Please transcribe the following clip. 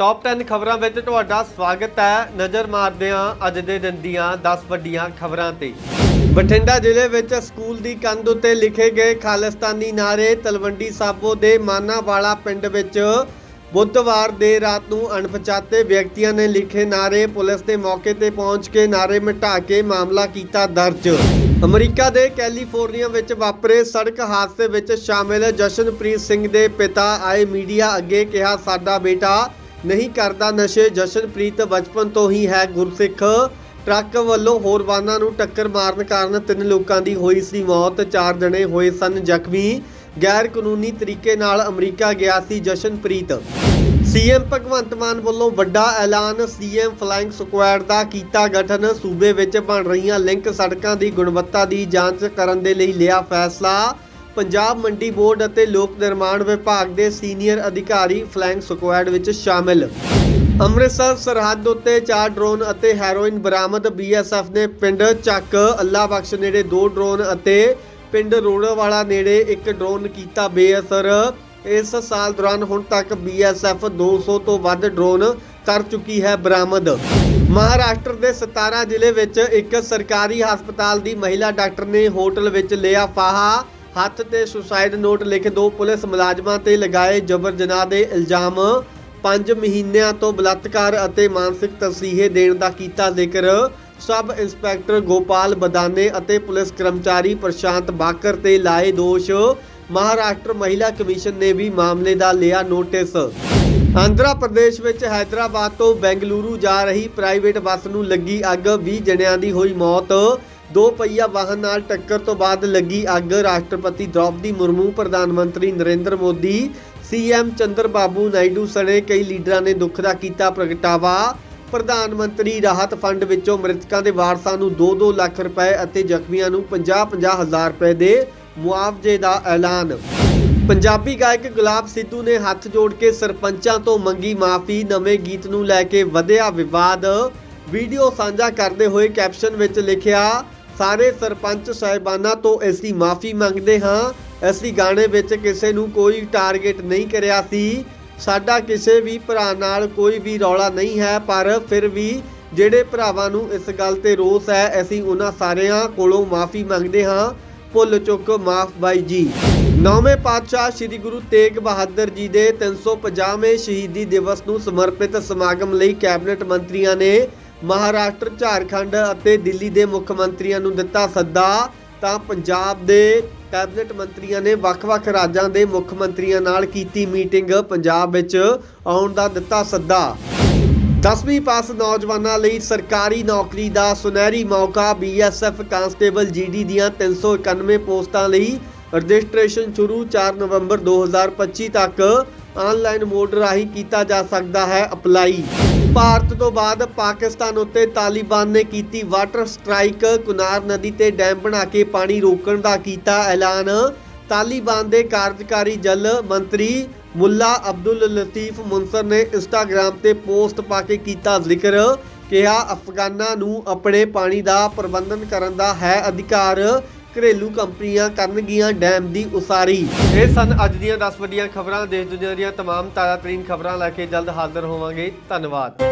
Top 10 ਖਬਰਾਂ ਵਿੱਚ ਤੁਹਾਡਾ ਸਵਾਗਤ ਹੈ। ਨਜ਼ਰ ਮਾਰਦੇ ਹਾਂ ਅੱਜ ਦੇ ਦਿਨ ਦੀਆਂ 10 ਵੱਡੀਆਂ ਖਬਰਾਂ ਤੇ। ਬਠਿੰਡਾ ਜ਼ਿਲ੍ਹੇ ਵਿੱਚ ਸਕੂਲ ਦੀ ਕੰਧ ਉੱਤੇ ਲਿਖੇ ਗਏ ਖਾਲਿਸਤਾਨੀ ਨਾਰੇ ਤਲਵੰਡੀ ਸਾਬੋ ਦੇ ਮਾਨਾਵਾਲਾ ਪਿੰਡ ਵਿੱਚ ਬੁੱਧਵਾਰ ਦੇ ਰਾਤ ਨੂੰ ਅਣਪਛਾਤੇ ਵਿਅਕਤੀਆਂ ਨੇ ਲਿਖੇ ਨਾਰੇ ਪੁਲਿਸ ਦੇ ਮੌਕੇ ਤੇ ਪਹੁੰਚ ਕੇ ਨਾਰੇ ਮਿਟਾ ਕੇ ਮਾਮਲਾ ਕੀਤਾ ਦਰਜ। ਅਮਰੀਕਾ ਦੇ ਕੈਲੀਫੋਰਨੀਆ ਵਿੱਚ ਵਾਪਰੇ ਸੜਕ ਹਾਦਸੇ ਵਿੱਚ ਸ਼ਾਮਿਲ ਜਸ਼ਨਪ੍ਰੀਤ ਸਿੰਘ ਦੇ ਪਿਤਾ ਆਏ ਮੀਡੀਆ ਅੱਗੇ ਕਿਹਾ, ਸਾਡਾ ਬੇਟਾ ਨਹੀਂ ਕਰਦਾ ਨਸ਼ੇ, ਜਸ਼ਨਪ੍ਰੀਤ ਬਚਪਨ ਤੋਂ ਹੀ ਹੈ ਗੁਰਸਿੱਖ। ਟਰੱਕ ਵੱਲੋਂ ਹੋਰ ਵਾਹਨਾਂ ਨੂੰ ਟੱਕਰ ਮਾਰਨ ਕਾਰਨ ਤਿੰਨ ਲੋਕਾਂ ਦੀ ਹੋਈ ਸੀ ਮੌਤ, ਚਾਰ ਜਣੇ ਹੋਏ ਸਨ ਜ਼ਖਮੀ। ਗੈਰ ਕਾਨੂੰਨੀ ਤਰੀਕੇ ਨਾਲ ਅਮਰੀਕਾ ਗਿਆ ਸੀ ਜਸ਼ਨਪ੍ਰੀਤ। ਸੀਐਮ ਭਗਵੰਤ ਮਾਨ ਵੱਲੋਂ ਵੱਡਾ ਐਲਾਨ, ਸੀਐਮ ਫਲਾਈਂਗ ਸਕੁਐਡ ਦਾ ਕੀਤਾ ਗਠਨ, ਸੂਬੇ ਵਿੱਚ ਬਣ ਰਹੀਆਂ ਲਿੰਕ ਸੜਕਾਂ ਦੀ ਗੁਣਵੱਤਾ ਦੀ ਜਾਂਚ ਕਰਨ ਦੇ ਲਈ ਲਿਆ ਫੈਸਲਾ। ਪੰਜਾਬ ਮੰਡੀ ਬੋਰਡ ਅਤੇ ਲੋਕ ਨਿਰਮਾਣ ਵਿਭਾਗ ਦੇ ਸੀਨੀਅਰ ਅਧਿਕਾਰੀ ਫਲੈਂਗ ਸਕੁਐਡ ਵਿੱਚ ਸ਼ਾਮਿਲ। ਅੰਮ੍ਰਿਤਸਰ ਸਰਹੱਦ ਉੱਤੇ ਚਾਰ ਡਰੋਨ ਅਤੇ ਹੈਰੋਇਨ ਬਰਾਮਦ ਬੀਐਸਐਫ ਨੇ ਪਿੰਡ ਚੱਕ ਅੱਲਾ ਬਖਸ਼ ਨੇੜੇ ਦੋ ਡਰੋਨ ਅਤੇ ਪਿੰਡ ਰੋੜਵਾਲਾ ਨੇੜੇ ਇੱਕ ਡਰੋਨ ਕੀਤਾ ਬੇਅਸਰ। ਇਸ ਸਾਲ ਦੌਰਾਨ ਹੁਣ ਤੱਕ ਬੀਐਸਐਫ 200 ਤੋਂ ਵੱਧ ਡਰੋਨ ਕਰ ਚੁੱਕੀ ਹੈ ਬਰਾਮਦ। ਮਹਾਰਾਸ਼ਟਰ ਦੇ 17 ਜ਼ਿਲ੍ਹੇ ਵਿੱਚ ਇੱਕ ਸਰਕਾਰੀ ਹਸਪਤਾਲ ਦੀ ਮਹਿਲਾ ਡਾਕਟਰ ਨੇ ਹੋਟਲ ਵਿੱਚ ਲਿਆ ਫਾਹਾ। ਹੱਥ ਤੇ ਸੁਸਾਇਡ ਨੋਟ ਲਿਖ ਦੋ ਪੁਲਿਸ ਮੁਲਾਜ਼ਮਾਂ ਤੇ ਲਗਾਏ ਜਬਰ ਜਨਾਹ ਦੇ ਇਲਜ਼ਾਮ। 5 ਮਹੀਨਿਆਂ ਤੋਂ ਬਲਾਤਕਾਰ ਅਤੇ ਮਾਨਸਿਕ ਤਸੀਹੇ ਦੇਣ ਦਾ ਕੀਤਾ ਜ਼ਿਕਰ। ਸਬ ਇੰਸਪੈਕਟਰ ਗੋਪਾਲ ਬਦਾਨੇ ਅਤੇ ਪੁਲਿਸ ਕਰਮਚਾਰੀ ਪ੍ਰਸ਼ਾਂਤ ਬਾਕਰ ਤੇ ਲਾਏ ਦੋਸ਼। ਮਹਾਰਾਸ਼ਟਰ ਮਹਿਲਾ ਕਮਿਸ਼ਨ ਨੇ ਵੀ ਮਾਮਲੇ ਦਾ ਲਿਆ ਨੋਟਿਸ। ਆਂਧਰਾ ਪ੍ਰਦੇਸ਼ ਵਿੱਚ ਹైదరాబాద్ ਤੋਂ ਬੈਂਗਲੁਰੂ ਜਾ ਰਹੀ ਪ੍ਰਾਈਵੇਟ ਬੱਸ ਨੂੰ ਲੱਗੀ ਅੱਗ। 20 ਜਣਿਆਂ ਦੀ ਹੋਈ ਮੌਤ। ਦੋ ਪਹੀਆ ਵਾਹਨ ਨਾਲ ਟੱਕਰ ਤੋਂ ਬਾਅਦ ਲੱਗੀ ਅੱਗ। ਰਾਸ਼ਟਰਪਤੀ ਦ੍ਰੌਪਦੀ ਮੁਰਮੂ, ਪ੍ਰਧਾਨ ਮੰਤਰੀ ਨਰਿੰਦਰ ਮੋਦੀ ਸੀਐਮ ਚੰਦਰ ਬਾਬੂ ਨਾਇਡੂ ਸਣੇ ਕਈ ਲੀਡਰਾਂ ਨੇ ਦੁੱਖ ਦਾ ਕੀਤਾ ਪ੍ਰਗਟਾਵਾ। ਪ੍ਰਧਾਨ ਮੰਤਰੀ ਰਾਹਤ ਫੰਡ ਵਿੱਚੋਂ ਮ੍ਰਿਤਕਾਂ ਦੇ ਵਾਰਸਾਂ ਨੂੰ 2-2 ਲੱਖ ਰੁਪਏ ਅਤੇ ਜ਼ਖਮੀਆਂ ਨੂੰ 50-50 ਹਜ਼ਾਰ ਰੁਪਏ ਦੇ ਮੁਆਵਜ਼ੇ ਦਾ ਐਲਾਨ। ਪੰਜਾਬੀ ਗਾਇਕ ਗੁਲਾਬ ਸਿੱਧੂ ਨੇ ਹੱਥ ਜੋੜ ਕੇ ਸਰਪੰਚਾਂ ਤੋਂ ਮੰਗੀ ਮਾਫੀ, ਨਵੇਂ ਗੀਤ ਨੂੰ ਲੈ ਕੇ ਵਧਿਆ ਵਿਵਾਦ। ਵੀਡੀਓ ਸਾਂਝਾ ਕਰਦੇ ਹੋਏ ਕੈਪਸ਼ਨ ਵਿੱਚ ਲਿਖਿਆ ਸਾਰੇ ਸਰਪੰਚ ਸਾਹਿਬਾਨਾਂ ਤੋਂ ਅਸੀਂ ਮਾਫੀ ਮੰਗਦੇ ਹਾਂ। ਅਸੀਂ ਗਾਣੇ ਵਿੱਚ ਕਿਸੇ ਨੂੰ ਕੋਈ ਟਾਰਗੇਟ ਨਹੀਂ ਕਰਿਆ ਸੀ। ਸਾਡਾ ਕਿਸੇ ਵੀ ਭਰਾ ਨਾਲ ਕੋਈ ਵੀ ਰੌਲਾ ਨਹੀਂ ਹੈ, ਪਰ ਫਿਰ ਵੀ ਜਿਹੜੇ ਭਰਾਵਾਂ ਨੂੰ ਇਸ ਗੱਲ ਤੇ ਰੋਸ ਹੈ, ਅਸੀਂ ਉਹਨਾਂ ਸਾਰਿਆਂ ਕੋਲੋਂ ਮਾਫੀ ਮੰਗਦੇ ਹਾਂ। ਭੁੱਲ ਚੁੱਕ, ਮਾਫ ਬਾਈ ਜੀ। ਨੌਵੇਂ ਪਾਤਸ਼ਾਹ ਸ੍ਰੀ ਗੁਰੂ ਤੇਗ ਬਹਾਦਰ ਜੀ ਦੇ 350ਵੇਂ ਸ਼ਹੀਦੀ ਦਿਵਸ ਨੂੰ ਸਮਰਪਿਤ ਸਮਾਗਮ ਲਈ ਕੈਬਨਿਟ ਮੰਤਰੀਆਂ ਨੇ ਮਹਾਰਾਸ਼ਟਰ, ਝਾਰਖੰਡ ਅਤੇ ਦਿੱਲੀ ਦੇ ਮੁੱਖ ਮੰਤਰੀਆਂ ਨੂੰ ਦਿੱਤਾ ਸੱਦਾ, ਤਾਂ ਪੰਜਾਬ ਦੇ ਕੈਬਨਿਟ ਮੰਤਰੀਆਂ ਨੇ ਵੱਖ-ਵੱਖ ਰਾਜਾਂ ਦੇ ਮੁੱਖ ਮੰਤਰੀਆਂ ਨਾਲ ਕੀਤੀ ਮੀਟਿੰਗ, ਪੰਜਾਬ ਵਿੱਚ ਆਉਣ ਦਾ ਦਿੱਤਾ ਸੱਦਾ। 10ਵੀਂ ਪਾਸ ਨੌਜਵਾਨਾਂ ਲਈ ਸਰਕਾਰੀ ਨੌਕਰੀ ਦਾ ਸੁਨਹਿਰੀ ਮੌਕਾ ਬੀਐਸਐਫ ਕਾਂਸਟੇਬਲ ਜੀਡੀ ਦੀਆਂ 391 ਪੋਸਟਾਂ ਲਈ ਰਜਿਸਟ੍ਰੇਸ਼ਨ ਸ਼ੁਰੂ 4 ਨਵੰਬਰ 2025 ਤੱਕ। ਆਨਲਾਈਨ ਮੋਡ ਰਾਹੀਂ ਕੀਤਾ ਜਾ ਸਕਦਾ ਹੈ ਅਪਲਾਈ। ਭਾਰਤ ਤੋਂ ਬਾਅਦ ਪਾਕਿਸਤਾਨ ਉੱਤੇ ਤਾਲਿਬਾਨ ਨੇ ਕੀਤੀ ਵਾਟਰ ਸਟ੍ਰਾਈਕ। ਕੁਨਾਰ ਨਦੀ ਤੇ ਡੈਮ ਬਣਾ ਕੇ ਪਾਣੀ ਰੋਕਣ ਦਾ ਕੀਤਾ ਐਲਾਨ। ਤਾਲਿਬਾਨ ਦੇ ਕਾਰਜਕਾਰੀ ਜਲ ਮੰਤਰੀ ਮੁੱਲਾ ਅਬਦੁਲ ਲਤੀਫ ਮੁਨਸਰ ਨੇ ਇੰਸਟਾਗ੍ਰam ਤੇ ਪੋਸਟ ਪਾ ਕੇ ਕੀਤਾ ਜ਼ਿਕਰ, ਕਿਹਾ ਅਫਗਾਨਾਂ ਨੂੰ ਆਪਣੇ ਪਾਣੀ ਦਾ ਪ੍ਰਬੰਧਨ ਕਰਨ ਦਾ ਹੈ ਅਧਿਕਾਰ। ਘਰੇਲੂ ਕੰਪਨੀਆਂ ਕਰਨਗੀਆਂ ਡੈਮ ਦੀ ਉਸਾਰੀ। ਇਹ ਸਨ ਅੱਜ ਦੀਆਂ 10 ਵੱਡੀਆਂ ਖਬਰਾਂ। ਦੇਸ਼ ਦੁਨੀਆ ਦੀਆਂ ਤਮਾਮ ਤਾਜ਼ਾ ਤਰੀਨ ਖਬਰਾਂ ਲੈ ਕੇ ਜਲਦ ਹਾਜ਼ਰ ਹੋਵਾਂਗੇ। ਧੰਨਵਾਦ।